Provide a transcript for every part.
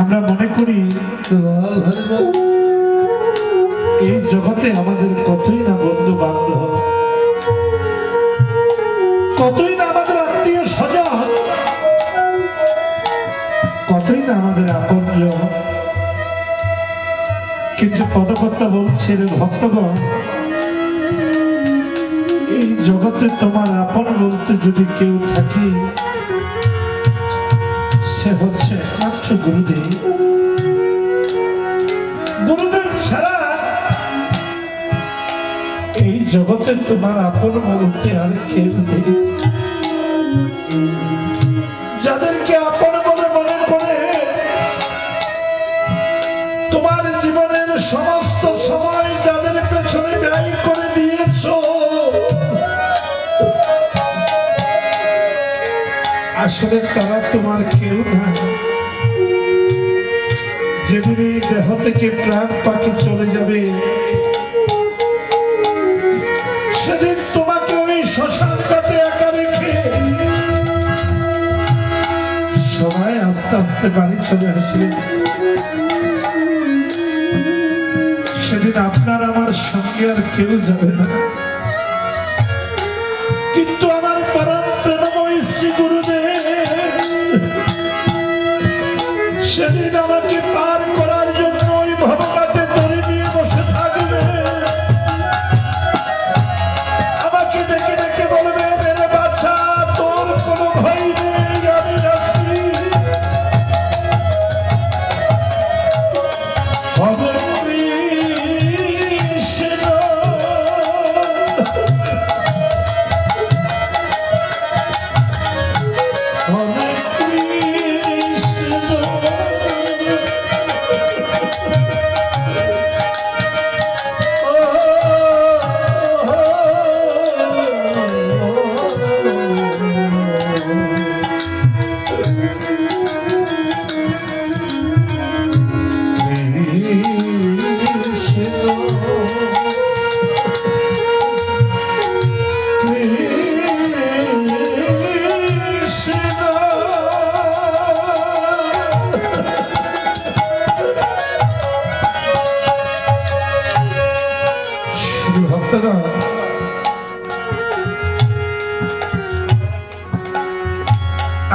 আমরা মনে করি এই জগতে আমাদের কতই না বন্ধু বান্ধব। কতই না আমাদের আত্মীয় স্বজন। কতই না আমাদের আপন কিন্তু পদকর্তা বলছে রে ভক্তগণ, এই জগতে তোমার আপন বলতে যদি কেউ থাকে গুরুদেব গুরুদেব ছাড়া এই জগতে তোমার আপন বলতে আর কেউ নেই। যাদেরকে আপন বলে মনে করে, তোমার জীবনের সমস্ত সময় যাদের পেছনে ব্যয় করে দিয়েছ, আসলে তারা তোমার কেউ না। যেদিন এই দেহ থেকে প্রাণ পাখি চলে যাবে। সেদিন তোমাকে ওই শ্মশান একা রেখে সবাই আস্তে আস্তে বাড়ি চলে আসবে। সেদিন আপনার আমার সঙ্গে আর কেউ যাবে না।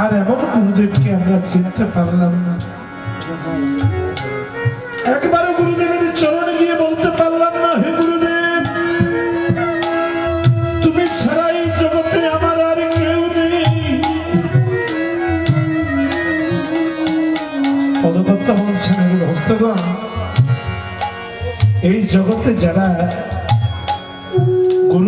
আর এমন গুরুদেবকে আমরা চিনতে পারলাম না। একবারও গুরুদেবের চরণে গিয়ে বলতে পারলাম না, হে গুরুদেব, তুমি ছাড়া জগতে আমার আর কেউ নেই। পদকর্তা বলছেন ভক্তগণ, এই জগতে যারা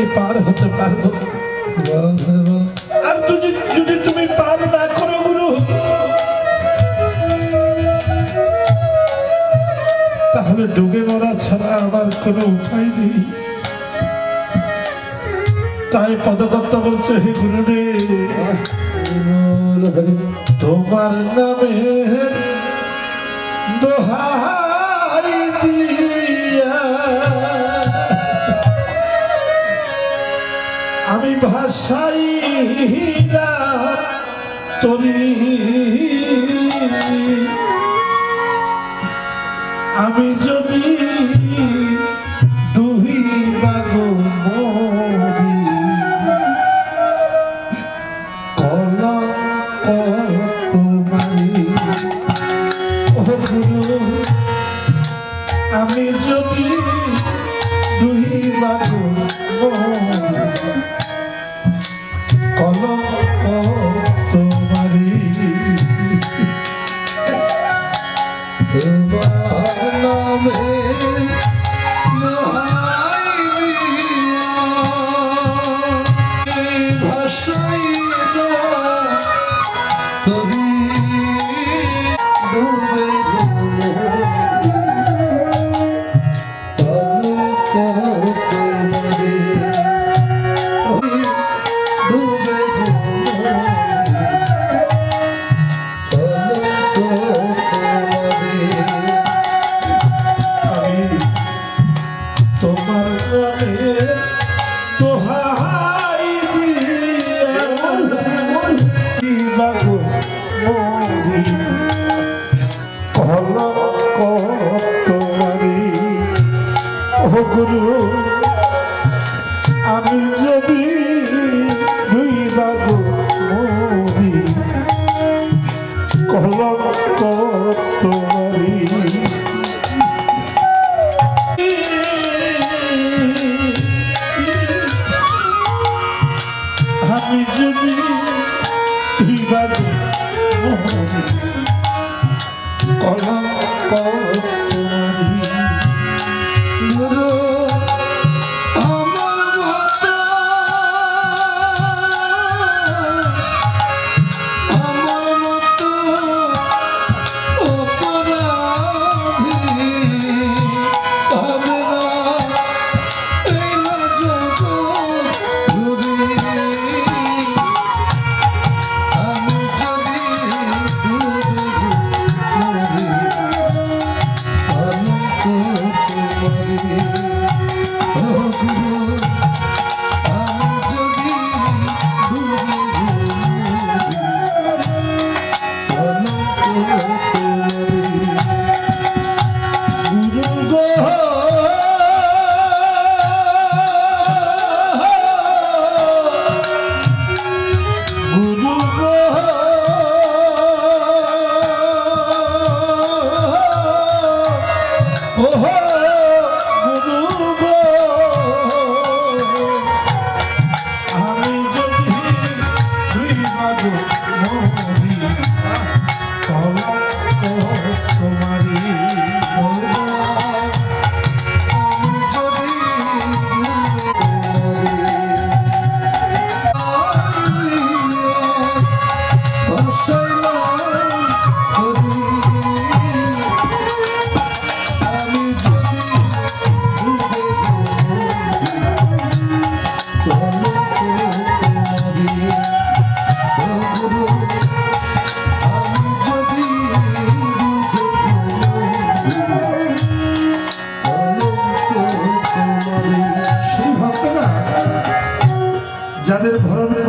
আমি পার হতে পারব আর যদি যদি তুমি পার না করো গুরু। তাহলে ডুবে মরা ছাড়া আমার কোনো উপায় নেই। তাই পদকর্তা বলছে হে গুরুরে তোমার নামে দোহাই ভাষাই তরি। আমি যদি Oh.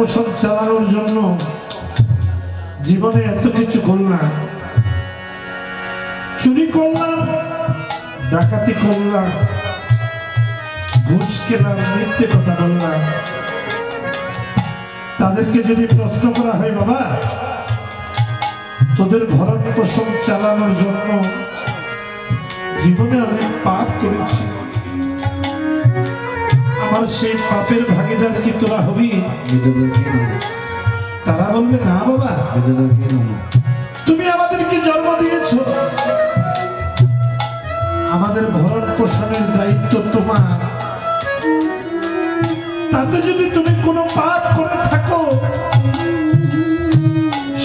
পোষণ চালানোর জন্য জীবনে এত কিছু করলাম। চুরি করলাম, ডাকাতি করলাম, ঘুষ খেলাম, মিথ্যে কথা বললাম। তাদেরকে যদি প্রশ্ন করা হয়, বাবা, তোদের ভরণ পোষণ চালানোর জন্য জীবনে অনেক পাপ করেছি। আমার সেই পাপের ভাগিদার কি তোরা হবি? তারা বলবে না বাবা। তুমি আমাদেরকে জন্ম দিয়েছ। আমাদের ভরণ পোষণের দায়িত্ব তোমার। তাতে যদি তুমি কোনো পাপ করে থাকো,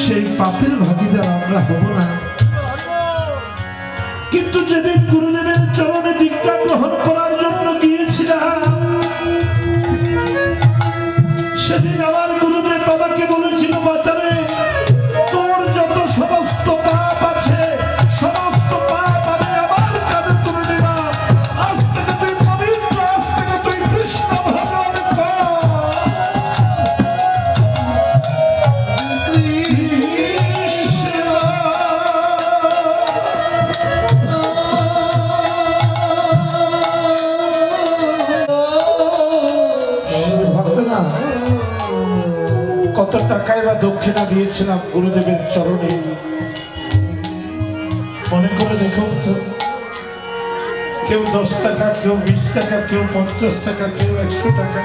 সেই পাপের ভাগিদার আমরা হব না। কিন্তু যেদিন গুরুদেবের দক্ষিণা দিয়েছিলাম গুরুদেবের চরণে। মনে করে দেখুন তো কেউ দশ টাকা, কেউ বিশ টাকা, কেউ পঞ্চাশ টাকা, কেউ একশো টাকা।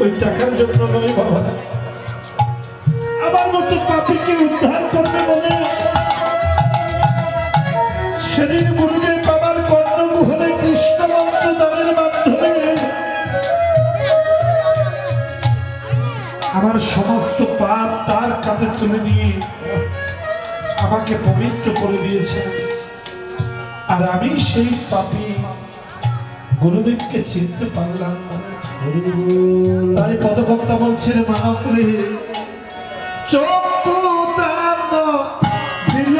ওই টাকার জন্য নয় বাবা। আমার মতো পাপিকে উদ্ধার করবে মনে সেদিন আমার সমস্ত পাপ তার কাঁধে তুলে নিয়ে আমাকে পবিত্র করে দিয়েছে। আর আমি সেই পাপি গুরুদেবকে চিনতে পারলাম তাই পদকর্তা বলছেন মানব চক্ষু দিল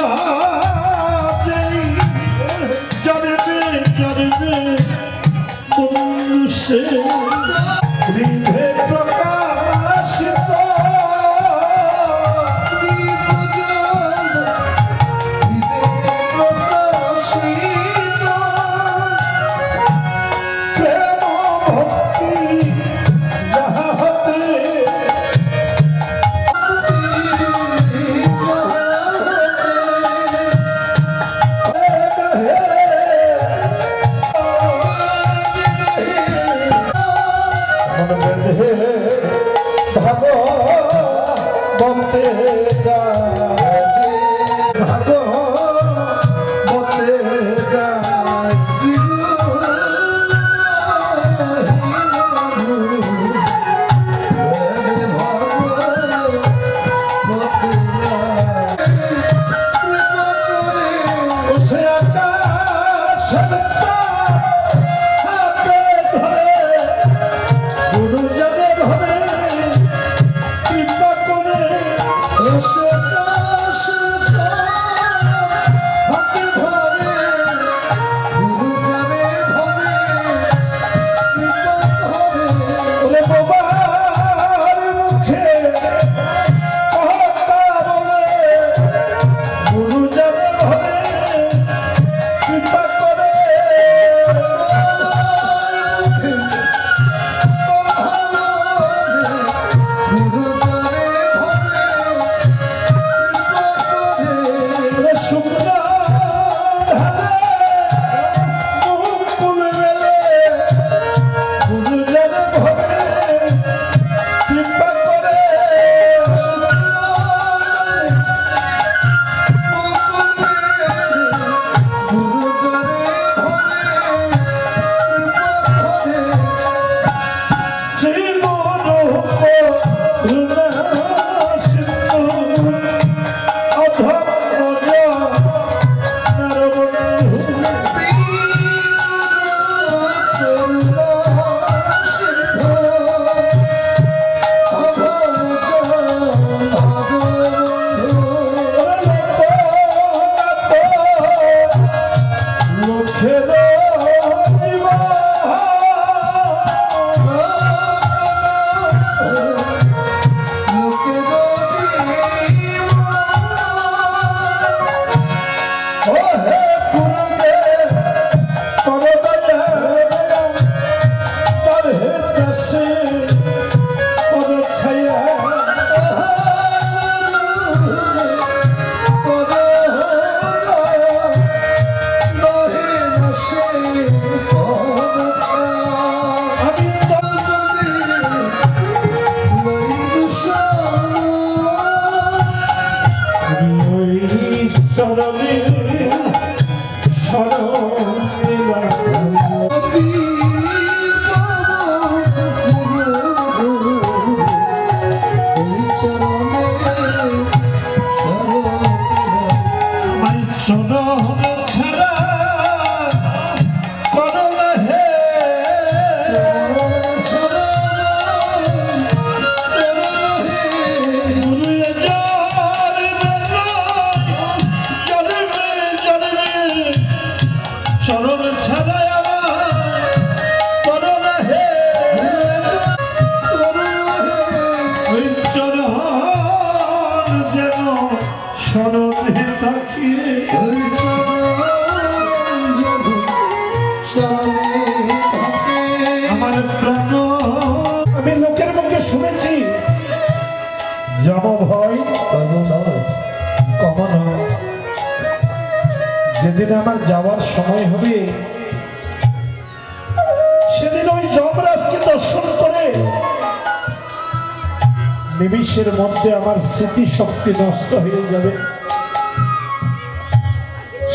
নিমিষের মধ্যে আমার স্মৃতি শক্তি নষ্ট হয়ে যাবে।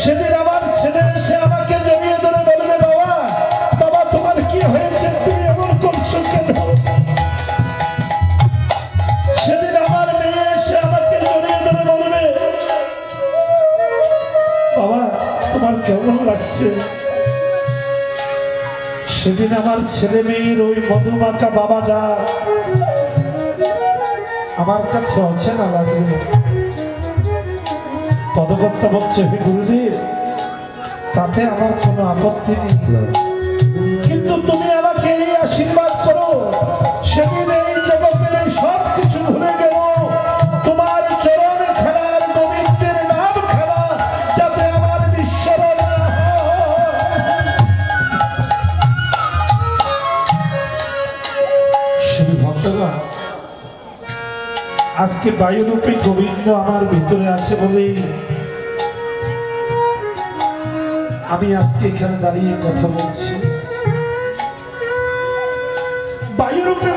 সেদিন আমার ছেলে এসে আমাকে জড়িয়ে ধরে বলবে, বাবা বাবা, তোমার কি হয়েছে? তুমি এমন করছ কেন? সেদিন আমার মেয়ে এসে আমাকে জড়িয়ে ধরে বলবে, বাবা, তোমার কেমন লাগছে? সেদিন আমার ছেলে মেয়ের ওই মধুমাখা বাবাটা আমার কাছে অচেনা লাগবে পদকর্তা বলছে হে গুরুদেব তাতে আমার কোনো আপত্তি নেই। কিন্তু তুমি আমাকে এই আশীর্বাদ করো, সেদিন আজকে বায়ুরূপী গোবিন্দ আমার ভিতরে আছে বলেই আমি আজকে এখানে দাঁড়িয়ে কথা বলছি।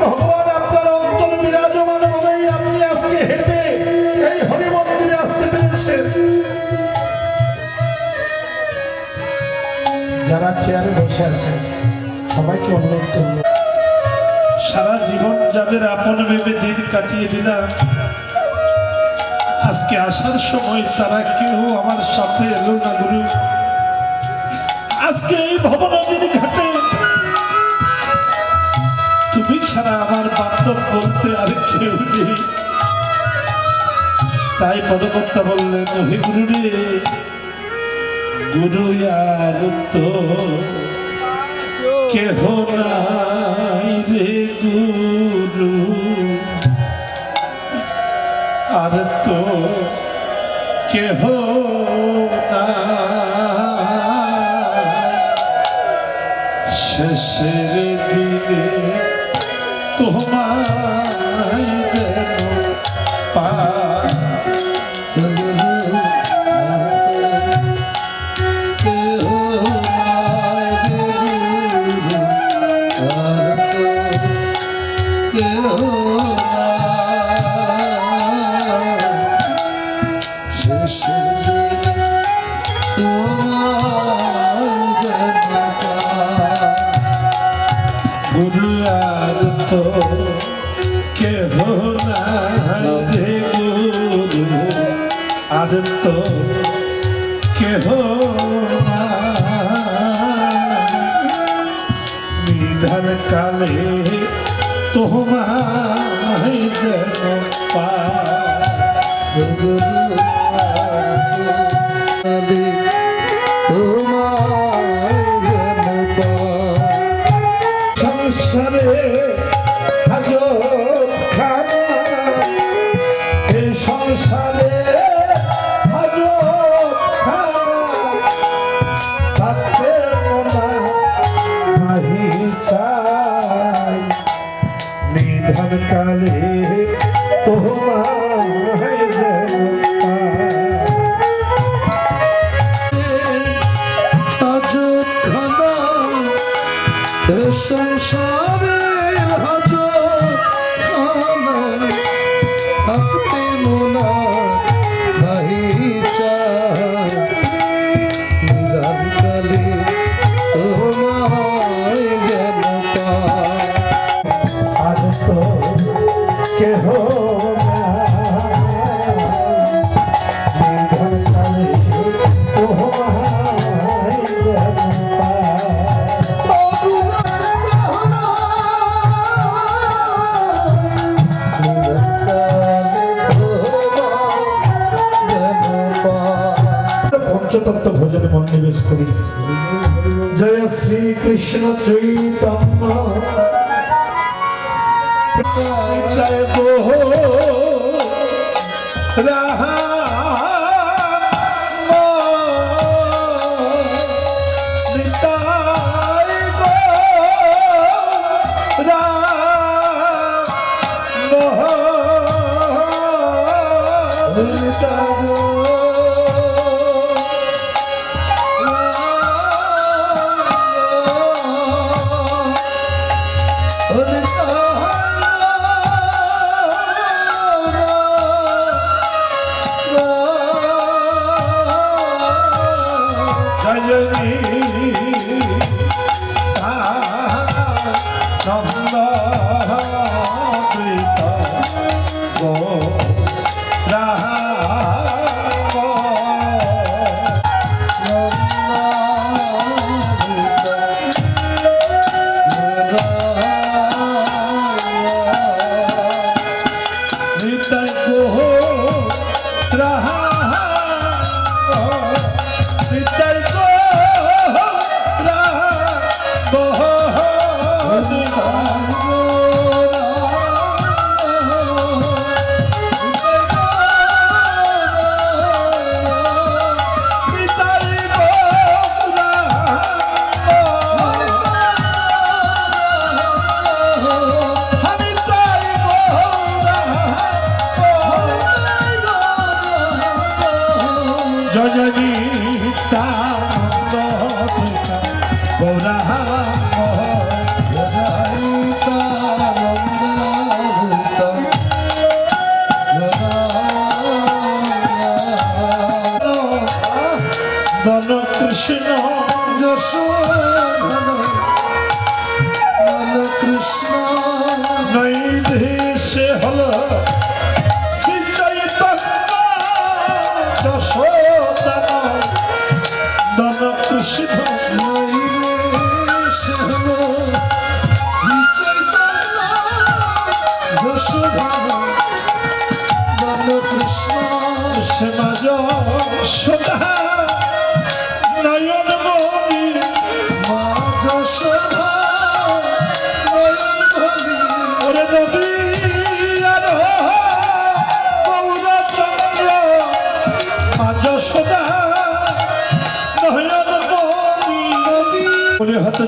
ভগবান, আপনার অন্তরে বিরাজমান বলেই আপনি আজকে হেঁটে এই হরি মন্দিরে আসতে পেরেছেন। যারা চেয়ারে বসে আছেন, সবাইকে অনুরোধ করব। সারা জীবন যাদের আপন ভেবে দিন কাটিয়ে দিলাম আজকে আসার সময় তারা কেউ আমার সাথে এলো না গুরু। আজকে এই ভবনদীর ঘাটে তুমি ছাড়া আমার বান্ধব বলতে আর কেউ নেই। তাই পদকর্তা বললেন, হে গুরু রে, গুরু আর তো কেহ নাই রে গুরু আর তো কেহ গুরু আর তো কেহ। নিধান কালে চাই। নিধান কালে পঞ্চতত্ত্ব ভোজনে মনোনিবেশ করি। জয় শ্রী কৃষ্ণ চৈতন্য। রাহা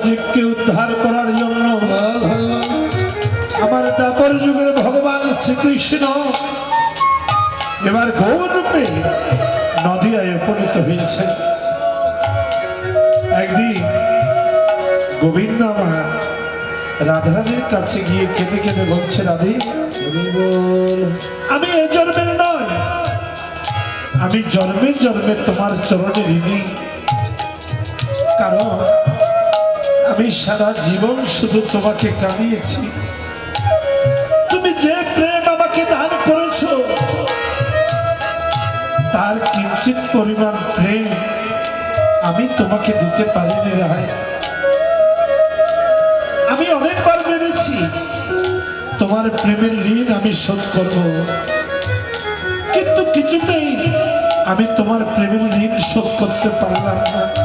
মনে হতো যে কে উদ্ধার করার জন্য। আমার দাপর যুগের ভগবান শ্রীকৃষ্ণ এবার গৌর রূপে নদিয়ায় উপনীত হয়েছে একদিন গোবিন্দ আমার রাধারানীর কাছে গিয়ে কেঁদে কেঁদে বলছে, রাধে, আমি এ জন্মের নয়, আমি জন্মে জন্মে তোমার চরণে ঋণী। কারণ আমি সারা জীবন শুধু তোমাকে কাঁদিয়েছি। তুমি যে প্রেম আমাকে দান করেছ, তার কিঞ্চিত পরিমাণ প্রেম আমি তোমাকে দিতে পারিনি রায়। আমি অনেকবার ভেবেছি, তোমার প্রেমের ঋণ আমি শোধ করব। কিন্তু কিছুতেই আমি তোমার প্রেমের ঋণ শোধ করতে পারলাম না।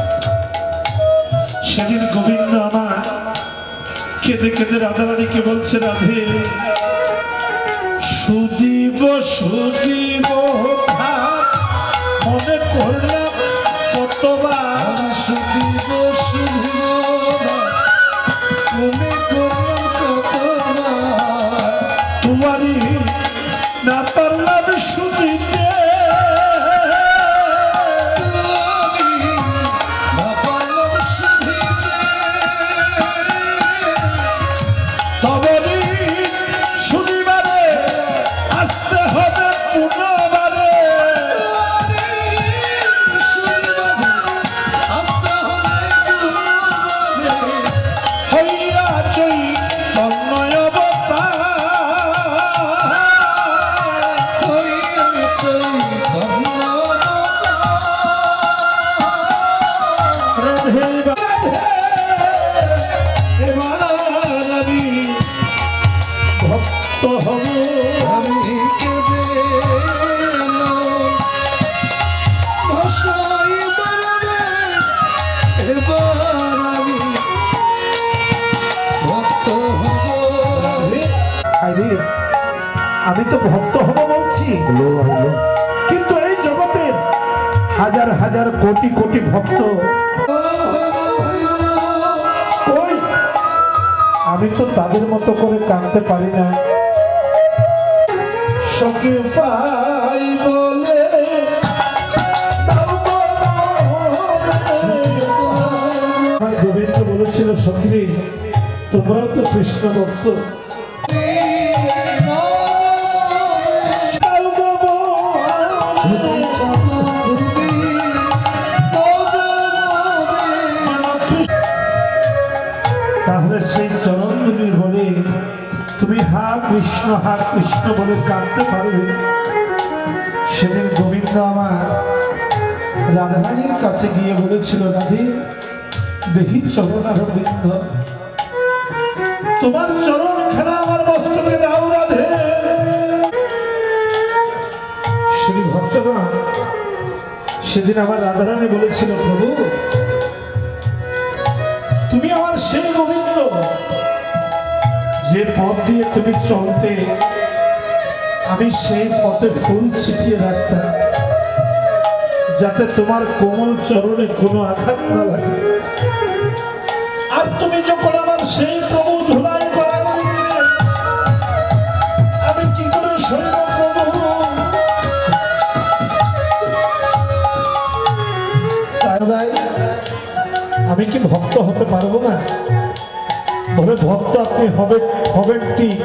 কেঁদে কেঁদে রাধারানীকে বলছে রাধে সুদীব সুদীব মনে করলাম কতবার? সুদীব সুদীব আমি তো ভক্ত হব বলছি। কিন্তু এই জগতের হাজার হাজার কোটি কোটি ভক্ত। আমি তো তাদের মতো করে কাঁদতে পারি না। সখী পাই বলে গোবিন্দ বলেছিল সখী তোমরাও তো কৃষ্ণ ভক্ত। হা কৃষ্ণ বলে কাঁদতে পারবে? সেদিন গোবিন্দ আমার রাধারানীর কাছে গিয়ে বলেছিল, রাধে দেখি চরণ আর তোমার চরণ খেলা আমার মস্তকে দাও রাধে। শ্রী ভক্তগণ সেদিন আমার রাধারানী বলেছিল, প্রভু তুমি চলতে, আমি সেই পথে ফুল ছিটিয়ে রাখতাম, যাতে তোমার কোমল চরণে কোনো আঘাত না লাগে। আর তুমি যখন আমার সেই প্রভু ধুলাই আমি কি আমি কি ভক্ত হতে পারব না? বলে ভক্ত আপনি হবেন হবেন ঠিক।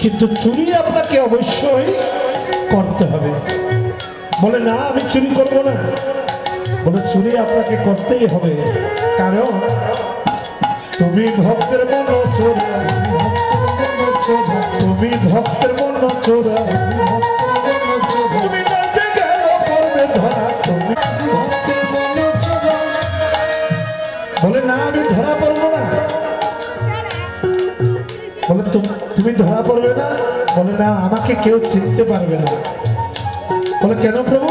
কিন্তু চুরি আপনাকে অবশ্যই করতে হবে। বলে, না, আমি চুরি করব না। বলে, চুরি আপনাকে করতেই হবে। কারণ তুমি ভক্তের মন চোরা তুমি ভক্তের মন চোরা তুমি ধরা, তুমি তুম- ধরা পড়বে না। বলে, না, আমাকে কেউ চিনতে পারবে না। বলে, কেন প্রভু?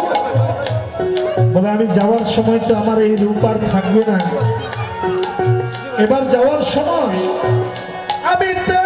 বলে, আমি যাওয়ার সময় তো আমার এই রূপ আর থাকবে না। এবার যাওয়ার সময় আমি তেজি